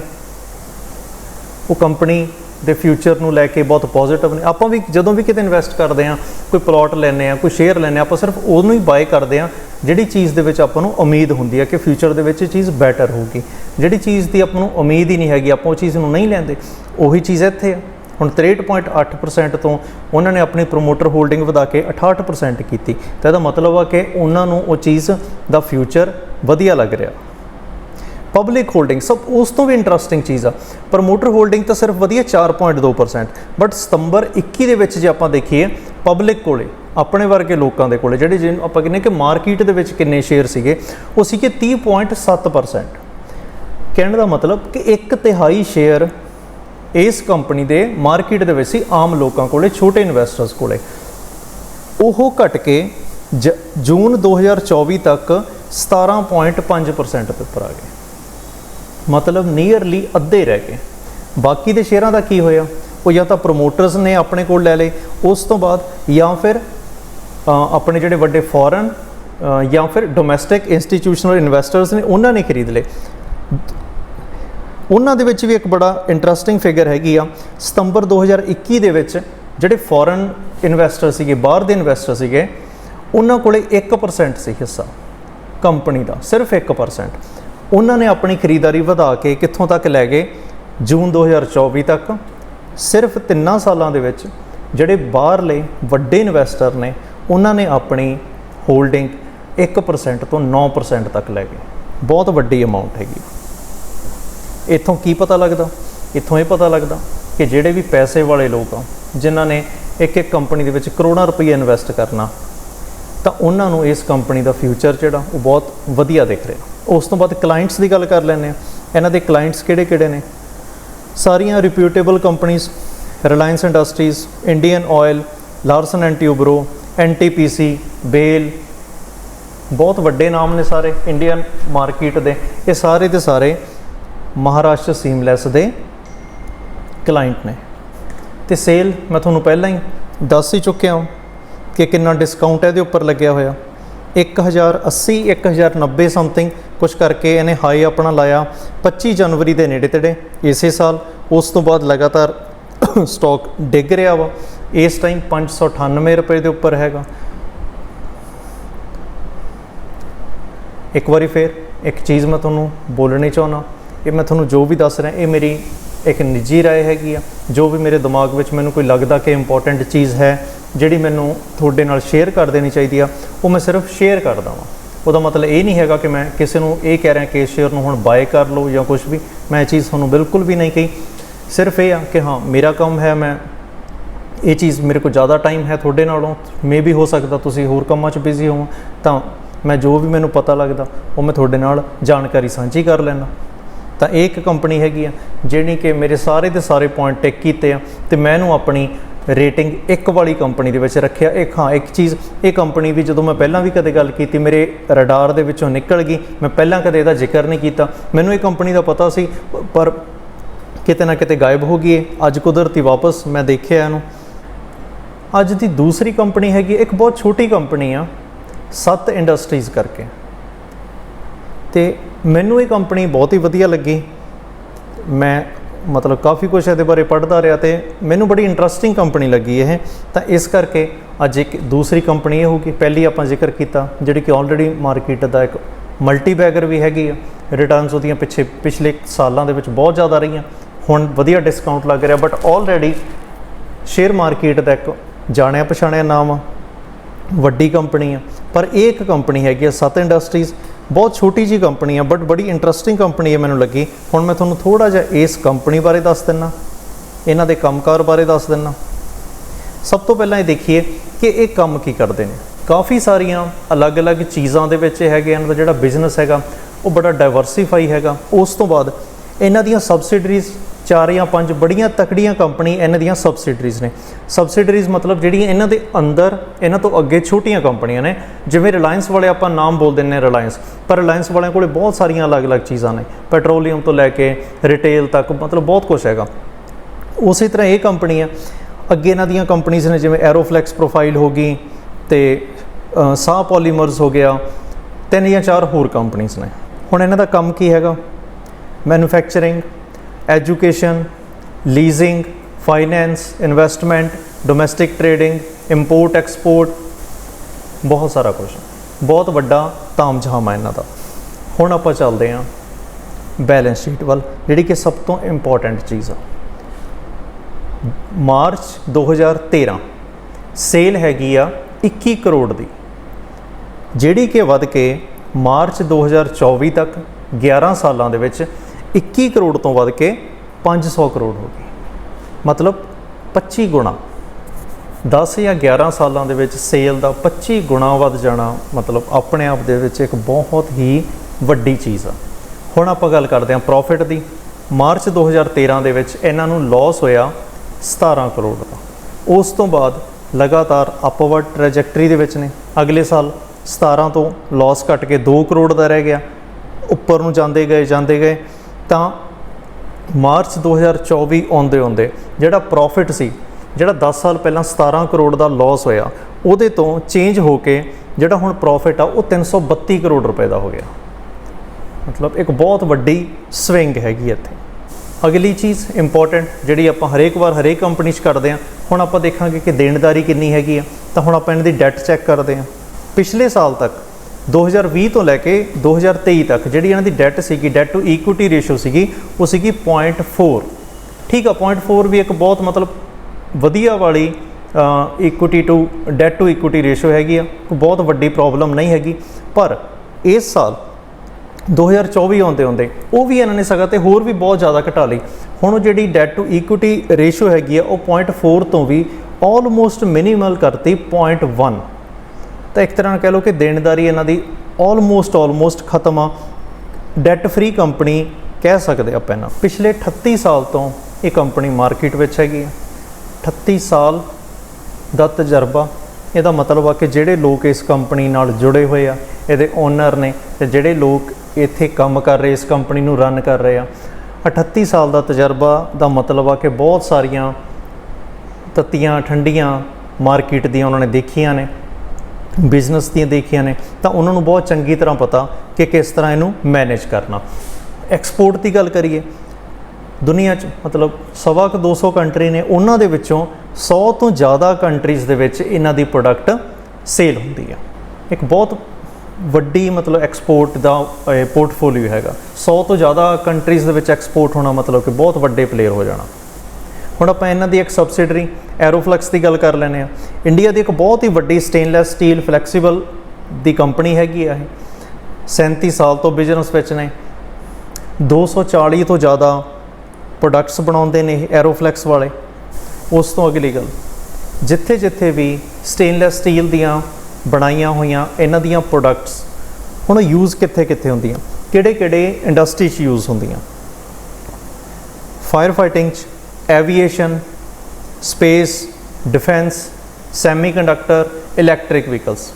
Speaker 1: ਉਹ ਕੰਪਨੀ ਦੇ ਫਿਊਚਰ ਨੂੰ ਲੈ ਕੇ ਬਹੁਤ ਪੋਜ਼ਿਟਿਵ ਨੇ। ਆਪਾਂ ਵੀ ਜਦੋਂ ਵੀ ਕਿਤੇ ਇਨਵੈਸਟ ਕਰਦੇ ਆ ਕੋਈ ਪਲਾਟ ਲੈਨੇ ਆ ਕੋਈ ਸ਼ੇਅਰ ਲੈਨੇ ਆ ਆਪਾਂ ਸਿਰਫ ਉਹਨੂੰ ਹੀ ਬਾਏ ਕਰਦੇ ਆ ਜਿਹੜੀ ਚੀਜ਼ ਦੇ ਵਿੱਚ ਆਪਾਂ ਨੂੰ ਉਮੀਦ ਹੁੰਦੀ ਹੈ ਕਿ ਫਿਊਚਰ ਦੇ ਵਿੱਚ ਇਹ ਚੀਜ਼ ਬੈਟਰ ਹੋਊਗੀ। ਜਿਹੜੀ ਚੀਜ਼ ਦੀ ਆਪਾਂ ਨੂੰ ਉਮੀਦ ਹੀ ਨਹੀਂ ਹੈਗੀ, ਆਪਾਂ ਉਹ ਚੀਜ਼ ਨੂੰ ਨਹੀਂ ਲੈਂਦੇ, ਉਹੀ ਚੀਜ਼ ਇੱਥੇ ਆ ਹੁਣ 63.8% ਤੋਂ ਉਹਨਾਂ ਨੇ ਆਪਣੀ ਪ੍ਰੋਮੋਟਰ ਹੋਲਡਿੰਗ ਵਧਾ ਕੇ 68% ਕੀਤੀ। ਤਾਂ ਇਹਦਾ ਮਤਲਬ ਆ ਕਿ ਉਹਨਾਂ ਨੂੰ ਉਹ ਚੀਜ਼ ਦਾ ਫਿਊਚਰ ਵਧੀਆ ਲੱਗ ਰਿਹਾ। ਪਬਲਿਕ ਹੋਲਡਿੰਗ ਸਭ ਉਸ ਤੋਂ ਵੀ ਇੰਟਰਸਟਿੰਗ ਚੀਜ਼ ਆ। ਪ੍ਰੋਮੋਟਰ ਹੋਲਡਿੰਗ ਤਾਂ ਸਿਰਫ ਵਧੀਆ 4.2% ਬਟ ਸਤੰਬਰ 21 ਦੇ ਵਿੱਚ ਜੇ ਆਪਾਂ ਦੇਖੀਏ ਪਬਲਿਕ ਕੋਲੇ, ਆਪਣੇ ਵਰਗੇ ਲੋਕਾਂ ਦੇ ਕੋਲੇ, ਜਿਹੜੇ ਜਿਹਨੂੰ ਆਪਾਂ ਕਹਿੰਦੇ ਕਿ ਮਾਰਕੀਟ ਦੇ ਵਿੱਚ ਕਿੰਨੇ ਸ਼ੇਅਰ ਸੀਗੇ, ਉਹ ਸੀਗੇ 30.7% ਕਹਿਣ ਦਾ ਮਤਲਬ ਕਿ ਇੱਕ ਤਿਹਾਈ ਸ਼ੇਅਰ ਇਸ ਕੰਪਨੀ ਦੇ ਮਾਰਕੀਟ ਦੇ ਵਿੱਚ ਸੀ, ਆਮ ਲੋਕਾਂ ਕੋਲੇ, ਛੋਟੇ ਇਨਵੈਸਟਰਸ ਕੋਲੇ। ਉਹ ਘਟ ਕੇ ਜ- ਜੂਨ 2024 ਤੱਕ 17.5% ਦੇ ਉੱਪਰ ਆ ਗਏ। ਮਤਲਬ ਨੀਅਰਲੀ ਅੱਧੇ ਰਹਿ ਗਏ। ਬਾਕੀ ਦੇ ਸ਼ੇਅਰਾਂ ਦਾ ਕੀ ਹੋਇਆ? ਉਹ ਜਾਂ ਤਾਂ ਪ੍ਰੋਮੋਟਰਸ ਨੇ ਆਪਣੇ ਕੋਲ ਲੈ ਲਏ, ਉਸ ਤੋਂ ਬਾਅਦ ਜਾਂ ਫਿਰ ਆਪਣੇ ਜਿਹੜੇ ਵੱਡੇ ਫੋਰਨ ਜਾਂ ਫਿਰ ਡੋਮੈਸਟਿਕ ਇੰਸਟੀਟਿਊਸ਼ਨਲ ਇਨਵੈਸਟਰਸ ਨੇ, ਉਹਨਾਂ ਨੇ ਖਰੀਦ ਲਏ। ਉਹਨਾਂ ਦੇ ਵਿੱਚ ਵੀ ਇੱਕ ਬੜਾ ਇੰਟਰਸਟਿੰਗ ਫਿਗਰ ਹੈਗੀ ਆ। ਸਤੰਬਰ 2021 ਦੇ ਵਿੱਚ ਜਿਹੜੇ ਫੋਰਨ ਇਨਵੈਸਟਰ ਸੀਗੇ, ਬਾਹਰ ਦੇ ਇਨਵੈਸਟਰ ਸੀਗੇ, ਉਹਨਾਂ ਕੋਲੇ 1% ਸੀ ਹਿੱਸਾ, ਕੰਪਨੀ ਦਾ, ਸਿਰਫ 1% ਉਹਨਾਂ ਨੇ ਆਪਣੀ ਖਰੀਦਦਾਰੀ ਵਧਾ ਕੇ ਕਿੱਥੋਂ ਤੱਕ ਲੈ ਗਏ? ਜੂਨ 2024 ਤੱਕ। ਸਿਰਫ 3 ਸਾਲਾਂ ਦੇ ਵਿੱਚ ਜਿਹੜੇ ਬਾਹਰਲੇ ਵੱਡੇ ਇਨਵੈਸਟਰ ਨੇ, ਉਹਨਾਂ ਨੇ ਆਪਣੀ ਹੋਲਡਿੰਗ 1% ਤੋਂ 9% ਤੱਕ ਲੈ ਗਏ। ਬਹੁਤ ਵੱਡੀ ਅਮਾਉਂਟ ਹੈਗੀ। ਇੱਥੋਂ ਕੀ ਪਤਾ ਲੱਗਦਾ? ਇੱਥੋਂ ਇਹ ਪਤਾ ਲੱਗਦਾ ਕਿ ਜਿਹੜੇ ਵੀ ਪੈਸੇ ਵਾਲੇ ਲੋਕ ਆ, ਜਿਨ੍ਹਾਂ ਨੇ ਇੱਕ ਇੱਕ ਕੰਪਨੀ ਦੇ ਵਿੱਚ ਕਰੋੜਾਂ ਰੁਪਏ ਇਨਵੈਸਟ ਕਰਨਾ, ਤਾਂ ਉਹਨਾਂ ਨੂੰ ਇਸ ਕੰਪਨੀ ਦਾ ਫਿਊਚਰ ਜਿਹੜਾ ਉਹ ਬਹੁਤ ਵਧੀਆ ਦਿਖ ਰਿਹਾ। ਉਸ ਤੋਂ ਬਾਅਦ ਕਲਾਇੰਟਸ ਦੀ ਗੱਲ ਕਰ ਲੈਂਦੇ ਆ ਇਹਨਾਂ ਦੇ ਕਲਾਇੰਟਸ ਕਿਹੜੇ-ਕਿਹੜੇ ਨੇ? ਸਾਰੀਆਂ ਰਿਪਿਊਟੇਬਲ ਕੰਪਨੀਆਂ Reliance Industries Indian Oil Larsen and Toubro NTPC BEL ਬਹੁਤ ਵੱਡੇ ਨਾਮ ਨੇ ਸਾਰੇ ਇੰਡੀਅਨ ਮਾਰਕੀਟ ਦੇ। ਇਹ ਸਾਰੇ ਦੇ ਸਾਰੇ ਮਹਾਰਾਸ਼ਟਰ ਸੀਮਲੈਸ ਦੇ ਕਲਾਇੰਟ ਨੇ। ਤੇ ਸੇਲ ਮੈਂ ਤੁਹਾਨੂੰ ਪਹਿਲਾਂ ਹੀ ਦੱਸ ਹੀ ਚੁੱਕਿਆ ਹਾਂ ਕਿ ਕਿੰਨਾ ਡਿਸਕਾਊਂਟ ਇਹਦੇ ਉੱਪਰ ਲੱਗਿਆ ਹੋਇਆ। 1080 1090 ਸਮਥਿੰਗ ਕੁਝ ਕਰਕੇ ਇਹਨੇ ਹਾਈ ਆਪਣਾ ਲਾਇਆ 25 ਜਨਵਰੀ ਦੇ ਨੇੜੇ ਤੇੜੇ ਇਸੇ ਸਾਲ ਉਸ ਤੋਂ ਬਾਅਦ ਲਗਾਤਾਰ ਸਟਾਕ ਡਿੱਗ ਰਿਹਾ ਵਾ ਇਸ ਟਾਈਮ 598 ਰੁਪਏ ਦੇ ਉੱਪਰ ਹੈਗਾ ਇੱਕ ਵਾਰੀ ਫੇਰ ਇੱਕ ਚੀਜ਼ ਮੈਂ ਤੁਹਾਨੂੰ ਬੋਲਣੀ ਚਾਹੁੰਦਾ ਇਹ ਮੈਂ ਤੁਹਾਨੂੰ ਜੋ ਵੀ ਦੱਸ ਰਿਹਾ ਇਹ ਮੇਰੀ ਇੱਕ ਨਿੱਜੀ رائے ਹੈਗੀ ਆ ਜੋ ਵੀ ਮੇਰੇ ਦਿਮਾਗ ਵਿੱਚ ਮੈਨੂੰ ਕੋਈ ਲੱਗਦਾ ਕਿ ਇੰਪੋਰਟੈਂਟ ਚੀਜ਼ ਹੈ ਜਿਹੜੀ ਮੈਨੂੰ ਤੁਹਾਡੇ ਨਾਲ ਸ਼ੇਅਰ ਕਰ ਦੇਣੀ ਚਾਹੀਦੀ ਆ, ਉਹ ਮੈਂ ਸਿਰਫ ਸ਼ੇਅਰ ਕਰਦਾ ਵਾਂ। ਉਹਦਾ ਮਤਲਬ ਇਹ ਨਹੀਂ ਹੈਗਾ ਕਿ ਮੈਂ ਕਿਸੇ ਨੂੰ ਇਹ ਕਹਿ ਰਿਹਾ ਕਿ ਇਸ ਸ਼ੇਅਰ ਨੂੰ ਹੁਣ ਬਾਏ ਕਰ ਲਓ ਜਾਂ ਕੁਝ ਵੀ। ਮੈਂ ਇਹ ਚੀਜ਼ ਤੁਹਾਨੂੰ ਬਿਲਕੁਲ ਵੀ ਨਹੀਂ ਕਹੀ। ਸਿਰਫ ਇਹ ਆ ਕਿ ਹਾਂ, ਮੇਰਾ ਕੰਮ ਹੈ, ਮੈਂ ਇਹ ਚੀਜ਼ ਮੇਰੇ ਕੋਲ ਜ਼ਿਆਦਾ ਟਾਈਮ ਹੈ ਤੁਹਾਡੇ ਨਾਲੋਂ। ਮੇ ਵੀ ਹੋ ਸਕਦਾ ਤੁਸੀਂ ਹੋਰ ਕੰਮਾਂ 'ਚ ਬਿਜ਼ੀ ਹੋਵੋ। ਤਾਂ ਮੈਂ ਜੋ ਵੀ ਮੈਨੂੰ ਪਤਾ ਲੱਗਦਾ, ਉਹ ਮੈਂ ਤੁਹਾਡੇ ਨਾਲ ਜਾਣਕਾਰੀ ਸਾਂਝੀ ਕਰ ਲੈਣਾ ਤਾਂ ਇਹ ਇੱਕ ਕੰਪਨੀ ਹੈਗੀ ਆ, ਜਿਹੜੀ ਕਿ ਮੇਰੇ ਸਾਰੇ ਦੇ ਸਾਰੇ ਪੁਆਇੰਟ ਟਿਕ ਕੀਤੇ ਆ ਤੇ ਮੈਂ ਇਹਨੂੰ ਆਪਣੀ ਰੇਟਿੰਗ ਇੱਕ ਵਾਲੀ ਕੰਪਨੀ ਦੇ ਵਿੱਚ ਰੱਖਿਆ। ਇੱਕ ਹਾਂ, ਇੱਕ ਚੀਜ਼, ਇਹ ਕੰਪਨੀ ਵੀ ਜਦੋਂ ਮੈਂ ਪਹਿਲਾਂ ਵੀ ਕਦੇ ਗੱਲ ਕੀਤੀ, ਮੇਰੇ ਰਡਾਰ ਦੇ ਵਿੱਚੋਂ ਨਿਕਲ ਗਈ। ਮੈਂ ਪਹਿਲਾਂ ਕਦੇ ਇਹਦਾ ਜ਼ਿਕਰ ਨਹੀਂ ਕੀਤਾ। ਮੈਨੂੰ ਇਹ ਕੰਪਨੀ ਦਾ ਪਤਾ ਸੀ, ਪਰ ਕਿਤੇ ਨਾ ਕਿਤੇ ਗਾਇਬ ਹੋ ਗਈ ਹੈ ਅੱਜ ਕੁਦਰਤੀ ਵਾਪਸ ਮੈਂ ਦੇਖਿਆ ਇਹਨੂੰ। ਅੱਜ ਦੀ ਦੂਸਰੀ ਕੰਪਨੀ ਹੈਗੀ, ਇੱਕ ਬਹੁਤ ਛੋਟੀ ਕੰਪਨੀ ਆ, ਸੱਤ ਇੰਡਸਟਰੀਜ਼ ਕਰਕੇ। ਤੇ ਮੈਨੂੰ ਇਹ ਕੰਪਨੀ ਬਹੁਤ ਹੀ ਵਧੀਆ ਲੱਗੀ। ਮੈਂ ਮਤਲਬ ਕਾਫੀ ਕੁਝ ਇਹਦੇ ਬਾਰੇ ਪੜ੍ਹਦਾ ਰਿਹਾ ਤੇ ਮੈਨੂੰ ਬੜੀ ਇੰਟਰਸਟਿੰਗ ਕੰਪਨੀ ਲੱਗੀ ਇਹ। ਤਾਂ ਇਸ ਕਰਕੇ ਅੱਜ ਇੱਕ ਦੂਸਰੀ ਕੰਪਨੀ ਇਹ ਹੋਊਗੀ। ਪਹਿਲੀ ਆਪਾਂ ਜ਼ਿਕਰ ਕੀਤਾ, ਜਿਹੜੀ ਕਿ ਆਲਰੇਡੀ ਮਾਰਕੀਟ ਦਾ ਇੱਕ ਮਲਟੀ ਬੈਗਰ ਵੀ ਹੈਗੀ ਆ। ਰਿਟਰਨਸ ਉਹਦੀਆਂ ਪਿੱਛੇ, ਪਿਛਲੇ ਸਾਲਾਂ ਦੇ ਵਿੱਚ ਬਹੁਤ ਜ਼ਿਆਦਾ ਰਹੀਆਂ। ਹੁਣ ਵਧੀਆ ਡਿਸਕਾਊਂਟ ਲੱਗ ਰਿਹਾ ਬਟ ਆਲਰੇਡੀ ਸ਼ੇਅਰ ਮਾਰਕੀਟ ਦਾ ਇੱਕ ਜਾਣਿਆ ਪਛਾਣਿਆ ਨਾਮ ਆ। ਵੱਡੀ ਕੰਪਨੀ ਆ। ਪਰ ਇਹ ਇੱਕ ਕੰਪਨੀ ਹੈਗੀ ਆ ਸਤ ਇੰਡਸਟਰੀਜ਼ ਬਹੁਤ ਛੋਟੀ ਜੀ ਕੰਪਨੀ ਆ ਬਟ ਬੜੀ ਇੰਟਰਸਟਿੰਗ ਕੰਪਨੀ ਹੈ ਮੈਨੂੰ ਲੱਗੀ। ਹੁਣ ਮੈਂ ਤੁਹਾਨੂੰ ਥੋੜਾ ਜਿਹਾ ਇਸ ਕੰਪਨੀ ਬਾਰੇ ਦੱਸ ਦਿੰਨਾ, ਇਹਨਾਂ ਦੇ ਕੰਮਕਾਰ ਬਾਰੇ ਦੱਸ ਦਿੰਨਾ। ਸਭ ਤੋਂ ਪਹਿਲਾਂ ਇਹ ਦੇਖੀਏ ਕਿ ਇਹ ਕੰਮ ਕੀ ਕਰਦੇ ਨੇ। ਕਾਫੀ ਸਾਰੀਆਂ ਅਲੱਗ-ਅਲੱਗ ਚੀਜ਼ਾਂ ਦੇ ਵਿੱਚ ਹੈਗੇ ਇਹਨਾਂ ਦਾ ਜਿਹੜਾ ਬਿਜ਼ਨਸ ਹੈਗਾ, ਉਹ ਬੜਾ ਡਾਈਵਰਸਿਫਾਈ ਹੈਗਾ। ਉਸ ਤੋਂ ਬਾਅਦ ਇਹਨਾਂ ਦੀਆਂ ਸਬਸਿਡਰੀਜ਼ ਚਾਰ ਜਾਂ ਪੰਜ ਬੜੀਆਂ ਤਕੜੀਆਂ ਕੰਪਨੀ ਇਹਨਾਂ ਦੀਆਂ ਸਬਸਿਡਰੀਜ਼ ਨੇ। ਸਬਸਿਡਰੀਜ਼ ਮਤਲਬ ਜਿਹੜੀਆਂ ਇਹਨਾਂ ਦੇ ਅੰਦਰ, ਇਹਨਾਂ ਤੋਂ ਅੱਗੇ ਛੋਟੀਆਂ ਕੰਪਨੀਆਂ ਨੇ, ਜਿਵੇਂ ਰਿਲਾਇੰਸ ਵਾਲੇ ਆਪਾਂ ਨਾਮ ਬੋਲ ਦਿੰਨੇ ਰਿਲਾਇੰਸ ਪਰ ਰਿਲਾਇੰਸ ਵਾਲਿਆਂ ਕੋਲੇ ਬਹੁਤ ਸਾਰੀਆਂ ਅਲੱਗ-ਅਲੱਗ ਚੀਜ਼ਾਂ ਨੇ। ਪੈਟਰੋਲੀਅਮ ਤੋਂ ਲੈ ਕੇ ਰਿਟੇਲ ਤੱਕ, ਮਤਲਬ ਬਹੁਤ ਕੁਝ ਹੈਗਾ। ਉਸੇ ਤਰ੍ਹਾਂ ਇਹ ਕੰਪਨੀ ਆ। ਅੱਗੇ ਇਹਨਾਂ ਦੀਆਂ ਕੰਪਨੀਆਂ ਨੇ, ਜਿਵੇਂ ਐਰੋਫਲੈਕਸ ਪ੍ਰੋਫਾਈਲ ਹੋ ਗਈ ਤੇ ਸਾਹ ਪੋਲੀਮਰਸ ਹੋ ਗਿਆ। ਤਿੰਨ ਜਾਂ ਚਾਰ ਹੋਰ ਕੰਪਨੀਆਂ ਨੇ। ਹੁਣ ਇਹਨਾਂ ਦਾ ਕੰਮ ਕੀ ਹੈਗਾ? Manufacturing education leasing finance investment domestic trading import export ਬਹੁਤ ਸਾਰਾ ਕੁਝ ਬਹੁਤ ਵੱਡਾ ਤਾਮਝਾਮ ਹੈ ਇਹਨਾਂ ਦਾ। ਹੁਣ ਆਪਾਂ ਚੱਲਦੇ ਹਾਂ ਬੈਲੈਂਸ ਸ਼ੀਟ ਵੱਲ, ਜਿਹੜੀ ਕਿ ਸਭ ਤੋਂ ਇੰਪੋਰਟੈਂਟ ਚੀਜ਼ ਆ। ਮਾਰਚ 2013 ਸੇਲ ਹੈਗੀ ਆ 21 ਕਰੋੜ ਦੀ, ਜਿਹੜੀ ਕਿ ਵੱਧ ਕੇ ਮਾਰਚ 2024 ਤੱਕ 11 ਸਾਲਾਂ ਦੇ ਵਿੱਚ 21 ਕਰੋੜ ਤੋਂ ਵੱਧ ਕੇ 500 ਕਰੋੜ ਹੋ ਗਈ ਮਤਲਬ 25 ਗੁਣਾ। 10 ਜਾਂ 11 ਸਾਲਾਂ ਦੇ ਵਿੱਚ ਸੇਲ ਦਾ 25 ਗੁਣਾ ਵੱਧ ਜਾਣਾ ਮਤਲਬ ਆਪਣੇ ਆਪ ਦੇ ਵਿੱਚ ਇੱਕ ਬਹੁਤ ਹੀ ਵੱਡੀ ਚੀਜ਼ ਆ। ਹੁਣ ਆਪਾਂ ਗੱਲ ਕਰਦੇ ਹਾਂ ਪ੍ਰੋਫਿਟ ਦੀ। ਮਾਰਚ 2013 ਦੇ ਵਿੱਚ ਇਹਨਾਂ ਨੂੰ ਲਾਸ ਹੋਇਆ 17 ਕਰੋੜ ਦਾ। ਉਸ ਤੋਂ ਬਾਅਦ ਲਗਾਤਾਰ ਅਪਵਰਡ ਟ੍ਰੈਜੈਕਟਰੀ ਦੇ ਵਿੱਚ ਨੇ। ਅਗਲੇ ਸਾਲ 17 ਤੋਂ ਲਾਸ ਘਟ ਕੇ 2 ਕਰੋੜ ਦਾ ਰਹਿ ਗਿਆ। ਉੱਪਰ ਨੂੰ ਜਾਂਦੇ ਗਏ ਜਾਂਦੇ ਗਏ। ਤਾਂ ਮਾਰਚ 2024 ਆਉਂਦੇ ਆਉਂਦੇ ਜਿਹੜਾ ਪ੍ਰੋਫਿਟ ਸੀ, ਜਿਹੜਾ 10 ਸਾਲ ਪਹਿਲਾਂ 17 ਕਰੋੜ ਦਾ ਲਾਸ ਹੋਇਆ, ਉਹਦੇ ਤੋਂ ਚੇਂਜ ਹੋ ਕੇ ਜਿਹੜਾ ਹੁਣ ਪ੍ਰੋਫਿਟ ਆ, ਉਹ 332 ਕਰੋੜ ਰੁਪਏ ਦਾ ਹੋ ਗਿਆ। ਮਤਲਬ ਇੱਕ ਬਹੁਤ ਵੱਡੀ ਸਵਿੰਗ ਹੈਗੀ ਇੱਥੇ। ਅਗਲੀ ਚੀਜ਼ ਇੰਪੋਰਟੈਂਟ ਜਿਹੜੀ ਆਪਾਂ ਹਰੇਕ ਵਾਰ ਹਰੇਕ ਕੰਪਨੀ 'ਚ ਕਰਦੇ ਹਾਂ, ਹੁਣ ਆਪਾਂ ਦੇਖਾਂਗੇ ਕਿ ਦੇਣਦਾਰੀ ਕਿੰਨੀ ਹੈਗੀ ਆ, ਤਾਂ ਹੁਣ ਆਪਾਂ ਇਹਨਾਂ ਦੀ ਡੈਟ ਚੈੱਕ ਕਰਦੇ ਹਾਂ। ਪਿਛਲੇ ਸਾਲ ਤੱਕ 2020 ਤੋਂ ਲੈ ਕੇ 2023 ਤੱਕ ਜਿਹੜੀ ਇਹਨਾਂ ਦੀ ਡੈਟ ਸੀਗੀ ਡੈਟ ਟੂ ਇਕੁਇਟੀ ਰੇਸ਼ੋ ਸੀਗੀ, ਉਹ ਸੀਗੀ 0.4 ਠੀਕ ਆ 0.4 ਵੀ ਇੱਕ ਬਹੁਤ ਮਤਲਬ ਵਧੀਆ ਵਾਲੀ equity to debt to equity ratio ਹੈਗੀ ਆ ਬਹੁਤ ਵੱਡੀ ਪ੍ਰੋਬਲਮ ਨਹੀਂ ਹੈਗੀ। ਪਰ ਇਸ ਸਾਲ 2024 ਆਉਂਦੇ ਆਉਂਦੇ ਉਹ ਵੀ ਇਹਨਾਂ ਨੇ ਸਗੋਂ ਤੇ ਹੋਰ ਵੀ ਬਹੁਤ ਜ਼ਿਆਦਾ ਘਟਾ ਲਈ। ਹੁਣ ਉਹ ਜਿਹੜੀ ਡੈਟ ਟੂ ਇਕੁਇਟੀ ਰੇਸ਼ੋ ਹੈਗੀ ਆ, ਉਹ 0.4 ਤੋਂ ਵੀ ਆਲਮੋਸਟ ਮਿਨੀਮਲ ਕਰਤੀ 0.1 ਤਾਂ ਇੱਕ ਤਰ੍ਹਾਂ ਨਾਲ ਕਹਿ ਲਓ ਕਿ ਦੇਣਦਾਰੀ ਇਹਨਾਂ ਦੀ ਆਲਮੋਸਟ ਆਲਮੋਸਟ ਖਤਮ ਆ। ਡੈਟ ਫ੍ਰੀ ਕੰਪਨੀ ਕਹਿ ਸਕਦੇ ਆਪਾਂ ਇਹਨਾਂ। ਪਿਛਲੇ 38 ਸਾਲ ਤੋਂ ਇਹ ਕੰਪਨੀ ਮਾਰਕੀਟ ਵਿੱਚ ਹੈਗੀ ਆ। 38 ਸਾਲ ਦਾ ਤਜਰਬਾ। ਇਹਦਾ ਮਤਲਬ ਆ ਕਿ ਜਿਹੜੇ ਲੋਕ ਇਸ ਕੰਪਨੀ ਨਾਲ ਜੁੜੇ ਹੋਏ ਆ, ਇਹਦੇ ਓਨਰ ਨੇ ਤੇ ਜਿਹੜੇ ਲੋਕ ਇੱਥੇ ਕੰਮ ਕਰ ਰਹੇ, ਇਸ ਕੰਪਨੀ ਨੂੰ ਰਨ ਕਰ ਰਹੇ ਆ। 38 ਸਾਲ ਦਾ ਤਜਰਬਾ ਦਾ ਮਤਲਬ ਆ ਕਿ ਬਹੁਤ ਸਾਰੀਆਂ ਤੱਤੀਆਂ, ਠੰਡੀਆਂ ਮਾਰਕੀਟ ਦੀਆਂ ਉਹਨਾਂ ਨੇ ਦੇਖੀਆਂ ਨੇ। ਬਿਜ਼ਨਸ ਦੀਆਂ ਦੇਖੀਆਂ ਨੇ, ਤਾਂ ਉਹਨਾਂ ਨੂੰ ਬਹੁਤ ਚੰਗੀ ਤਰ੍ਹਾਂ ਪਤਾ ਕਿ ਕਿਸ ਤਰ੍ਹਾਂ ਇਹਨੂੰ ਮੈਨੇਜ ਕਰਨਾ। ਐਕਸਪੋਰਟ ਦੀ ਗੱਲ ਕਰੀਏ, ਦੁਨੀਆ 'ਚ ਮਤਲਬ ਸਵਾ ਕੁ 200 ਕੰਟਰੀ ਨੇ, ਉਹਨਾਂ ਦੇ ਵਿੱਚੋਂ 100 ਤੋਂ ਜ਼ਿਆਦਾ ਕੰਟਰੀਜ਼ ਦੇ ਵਿੱਚ ਇਹਨਾਂ ਦੀ ਪ੍ਰੋਡਕਟ ਸੇਲ ਹੁੰਦੀ ਆ। ਇੱਕ ਬਹੁਤ ਵੱਡੀ ਮਤਲਬ ਐਕਸਪੋਰਟ ਦਾ ਪੋਰਟਫੋਲੀਓ ਹੈਗਾ। 100 ਤੋਂ ਜ਼ਿਆਦਾ ਕੰਟਰੀਜ਼ ਦੇ ਵਿੱਚ ਐਕਸਪੋਰਟ ਹੋਣਾ ਮਤਲਬ ਕਿ ਬਹੁਤ ਵੱਡੇ ਪਲੇਅਰ ਹੋ ਜਾਣਾ। ਹੁਣ ਆਪਾਂ ਇਹਨਾਂ ਦੀ ਇੱਕ ਸਬਸਿਡਰੀ ਐਰੋਫਲੈਕਸ ਦੀ ਗੱਲ ਕਰ ਲੈਨੇ ਆ ਇੰਡੀਆ ਦੀ ਇੱਕ ਬਹੁਤ ਹੀ ਵੱਡੀ ਸਟੇਨਲੈਸ ਸਟੀਲ ਫਲੈਕਸੀਬਲ ਦੀ ਕੰਪਨੀ ਹੈਗੀ ਆ ਇਹ। 37 ਸਾਲ ਤੋਂ ਬਿਜ਼ਨਸ ਵਿੱਚ ਨੇ। 240 ਤੋਂ ਜ਼ਿਆਦਾ ਪ੍ਰੋਡਕਟਸ ਬਣਾਉਂਦੇ ਨੇ ਇਹ ਐਰੋਫਲੈਕਸ ਵਾਲੇ। ਉਸ ਤੋਂ ਅਗਲੀ ਗੱਲ, ਜਿੱਥੇ ਜਿੱਥੇ ਵੀ ਸਟੇਨਲੈਸ ਸਟੀਲ ਦੀਆਂ ਬਣਾਈਆਂ ਹੋਈਆਂ ਇਹਨਾਂ ਦੀਆਂ ਪ੍ਰੋਡਕਟਸ ਹੁਣ ਯੂਜ਼ ਕਿੱਥੇ ਕਿੱਥੇ ਹੁੰਦੀਆਂ? ਕਿਹੜੇ ਕਿਹੜੇ ਇੰਡਸਟਰੀ 'ਚ ਯੂਜ਼ ਹੁੰਦੀਆਂ? ਫਾਇਰ ਫਾਈਟਿੰਗ 'ਚ aviation space defence semiconductor electric vehicles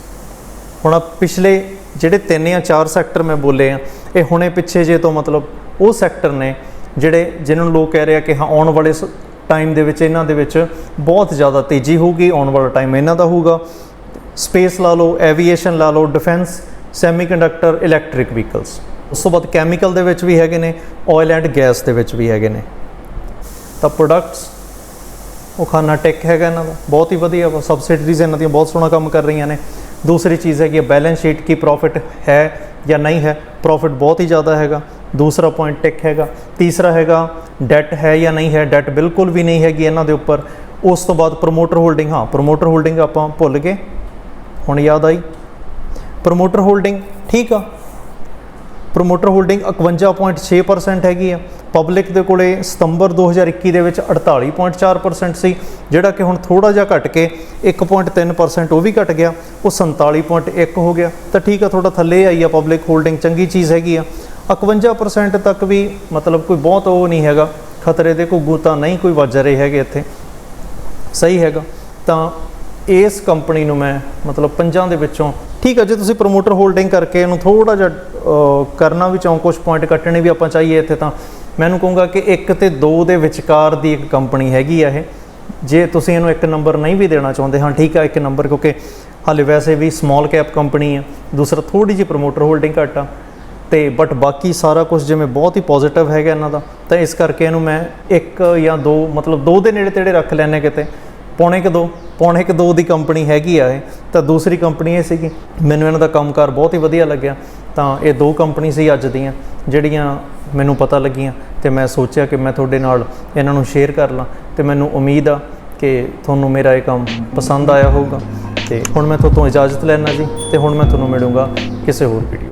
Speaker 1: ਹੁਣ ਪਿਛਲੇ ਜਿਹੜੇ ਤਿੰਨ ਜਾਂ ਚਾਰ ਸੈਕਟਰ ਮੈਂ ਬੋਲੇ ਆ, ਇਹ ਹੁਣੇ ਪਿੱਛੇ ਜੇ ਤੋਂ ਮਤਲਬ ਉਹ ਸੈਕਟਰ ਨੇ ਜਿਹੜੇ ਜਿਨ੍ਹਾਂ ਨੂੰ ਲੋਕ ਕਹਿ ਰਹੇ ਆ ਕਿ ਹਾਂ, ਆਉਣ ਵਾਲੇ ਟਾਈਮ ਦੇ ਵਿੱਚ, ਇਹਨਾਂ ਦੇ ਵਿੱਚ ਬਹੁਤ ਜ਼ਿਆਦਾ ਤੇਜ਼ੀ ਹੋਊਗੀ, ਆਉਣ ਵਾਲਾ ਟਾਈਮ ਇਹਨਾਂ ਦਾ ਹੋਊਗਾ। ਸਪੇਸ ਲਾ ਲਓ ਐਵੀਏਸ਼ਨ ਲਾ ਲਓ ਡਿਫੈਂਸ ਸੈਮੀਕੰਡਕਟਰ ਇਲੈਕਟ੍ਰਿਕ ਵਹੀਕਲਸ ਉਸ ਤੋਂ ਬਾਅਦ ਕੈਮੀਕਲ ਦੇ ਵਿੱਚ ਵੀ ਹੈਗੇ ਨੇ ਆਇਲ ਐਂਡ ਗੈਸ ਦੇ ਵਿੱਚ ਵੀ ਹੈਗੇ ਨੇ। ਤਾਂ ਪ੍ਰੋਡਕਟਸ ਉਹ ਖਾਨਾ ਟੈਕ ਹੈਗਾ ਇਹਨਾਂ ਦਾ, ਬਹੁਤ ਹੀ ਵਧੀਆ ਵਾ ਸਬਸਿਡਰੀਜ਼ ਇਹਨਾਂ ਦੀਆਂ ਬਹੁਤ ਸੋਹਣਾ ਕੰਮ ਕਰ ਰਹੀਆਂ ਨੇ। ਦੂਸਰੀ ਚੀਜ਼ ਹੈਗੀ ਬੈਲੈਂਸ ਸ਼ੀਟ ਕੀ ਪ੍ਰੋਫਿਟ ਹੈ ਜਾਂ ਨਹੀਂ ਹੈ ਪ੍ਰੋਫਿਟ ਬਹੁਤ ਹੀ ਜ਼ਿਆਦਾ ਹੈਗਾ। ਦੂਸਰਾ ਪੁਆਇੰਟ ਟੈਕ ਹੈਗਾ, ਤੀਸਰਾ ਹੈਗਾ ਡੈਟ ਹੈ ਜਾਂ ਨਹੀਂ ਹੈ ਡੈਟ ਬਿਲਕੁਲ ਵੀ ਨਹੀਂ ਹੈਗੀ ਇਹਨਾਂ ਦੇ ਉੱਪਰ। ਉਸ ਤੋਂ ਬਾਅਦ ਪ੍ਰੋਮੋਟਰ ਹੋਲਡਿੰਗ ਹਾਂ ਪ੍ਰੋਮੋਟਰ ਹੋਲਡਿੰਗ ਆਪਾਂ ਭੁੱਲ ਗਏ। ਹੁਣ ਯਾਦ ਆਈ? ਪ੍ਰੋਮੋਟਰ ਹੋਲਡਿੰਗ ਠੀਕ ਆ। ਪ੍ਰੋਮੋਟਰ ਹੋਲਡਿੰਗ 51.6% ਹੈਗੀ ਆ। ਪਬਲਿਕ ਦੇ ਕੋਲੇ ਸਤੰਬਰ 2021 ਦੇ ਵਿੱਚ 48.4% ਸੀ, ਜਿਹੜਾ ਕਿ ਹੁਣ ਥੋੜਾ ਜਿਹਾ ਘਟ ਕੇ 1.3% ਉਹ ਵੀ ਘਟ ਗਿਆ, ਉਹ 47.1 ਹੋ ਗਿਆ। ਤਾਂ ਠੀਕ ਆ ਥੋੜਾ ਥੱਲੇ ਆਈ ਆ ਪਬਲਿਕ ਹੋਲਡਿੰਗ, ਚੰਗੀ ਚੀਜ਼ ਹੈਗੀ ਆ। 51% ਤੱਕ ਵੀ ਮਤਲਬ ਕੋਈ ਬਹੁਤ ਉਹ ਨਹੀਂ ਹੈਗਾ, ਖਤਰੇ ਦੇ ਘੁੱਗੂ ਤਾਂ ਨਹੀਂ ਕੋਈ ਵੱਜ ਰਹੇ ਹੈਗੇ ਇੱਥੇ। ਸਹੀ ਹੈਗਾ। ਤਾਂ ਇਸ ਕੰਪਨੀ ਨੂੰ ਮੈਂ ਮਤਲਬ ਪੰਜਾਂ ਦੇ ਵਿੱਚੋਂ ਠੀਕ ਹੈ ਜੇ ਤੁਸੀਂ ਪ੍ਰੋਮੋਟਰ ਹੋਲਡਿੰਗ ਕਰਕੇ ਇਹਨੂੰ ਥੋੜਾ ਜਿਹਾ ਕਰਨਾ ਵੀ ਚਾਹੋ ਕੁਝ ਪੁਆਇੰਟ ਕੱਟਣੇ ਵੀ ਆਪਾਂ ਚਾਹੀਏ ਇੱਥੇ ਤਾਂ। ਮੈਨੂੰ ਕਹੂੰਗਾ ਕਿ 1 ਤੇ 2 ਦੇ ਵਿਚਕਾਰ ਦੀ ਇੱਕ ਕੰਪਨੀ ਹੈਗੀ ਆ ਇਹ। ਜੇ ਤੁਸੀਂ ਇਹਨੂੰ ਇੱਕ ਨੰਬਰ ਨਹੀਂ ਵੀ ਦੇਣਾ ਚਾਹੁੰਦੇ, ਹਾਂ, ਠੀਕ ਆ, ਇੱਕ ਨੰਬਰ ਕਿਉਂਕਿ ਹਾਲੇ ਵੈਸੇ ਵੀ ਸਮਾਲ ਕੈਪ ਕੰਪਨੀ ਆ। ਦੂਸਰਾ ਥੋੜੀ ਜਿਹੀ ਪ੍ਰੋਮੋਟਰ ਹੋਲਡਿੰਗ ਘੱਟ ਆ। ਤੇ ਬਟ ਬਾਕੀ ਸਾਰਾ ਕੁਝ ਜਿਵੇਂ ਬਹੁਤ ਹੀ ਪੋਜ਼ਿਟਿਵ ਹੈਗਾ ਇਹਨਾਂ ਦਾ, ਤਾਂ ਇਸ ਕਰਕੇ ਇਹਨੂੰ ਮੈਂ ਇੱਕ ਜਾਂ ਦੋ, ਮਤਲਬ ਦੋ ਦੇ ਨੇੜੇ ਤੇੜੇ ਰੱਖ ਲੈਣੇ ਕਿਤੇ। ਪੌਣੇ ਕਿ ਦੋ ਪੌਣੇ ਇੱਕ ਦੋ ਦੀ ਕੰਪਨੀ ਹੈਗੀ ਆ ਇਹ, ਤਾਂ ਦੂਸਰੀ ਕੰਪਨੀ ਇਹ ਸੀਗੀ। ਮੈਨੂੰ ਇਹਨਾਂ ਦਾ ਕੰਮਕਾਰ ਬਹੁਤ ਹੀ ਵਧੀਆ ਲੱਗਿਆ। ਤਾਂ ਇਹ ਦੋ ਕੰਪਨੀ ਸੀ ਅੱਜ ਦੀਆਂ, ਜਿਹੜੀਆਂ ਮੈਨੂੰ ਪਤਾ ਲੱਗੀਆਂ ਤੇ ਮੈਂ ਸੋਚਿਆ ਕਿ ਮੈਂ ਤੁਹਾਡੇ ਨਾਲ ਇਹਨਾਂ ਨੂੰ ਸ਼ੇਅਰ ਕਰ ਲਾਂ ਤੇ ਮੈਨੂੰ ਉਮੀਦ ਆ ਕਿ ਤੁਹਾਨੂੰ ਮੇਰਾ ਇਹ ਕੰਮ ਪਸੰਦ ਆਇਆ ਹੋਊਗਾ। ਤੇ ਹੁਣ ਮੈਂ ਤੁਹਾਡੇ ਇਜਾਜ਼ਤ ਲੈਣਾ ਜੀ ਤੇ ਹੁਣ ਮੈਂ ਤੁਹਾਨੂੰ ਮਿਲੂੰਗਾ ਕਿਸੇ ਹੋਰ ਵੀਡੀਓ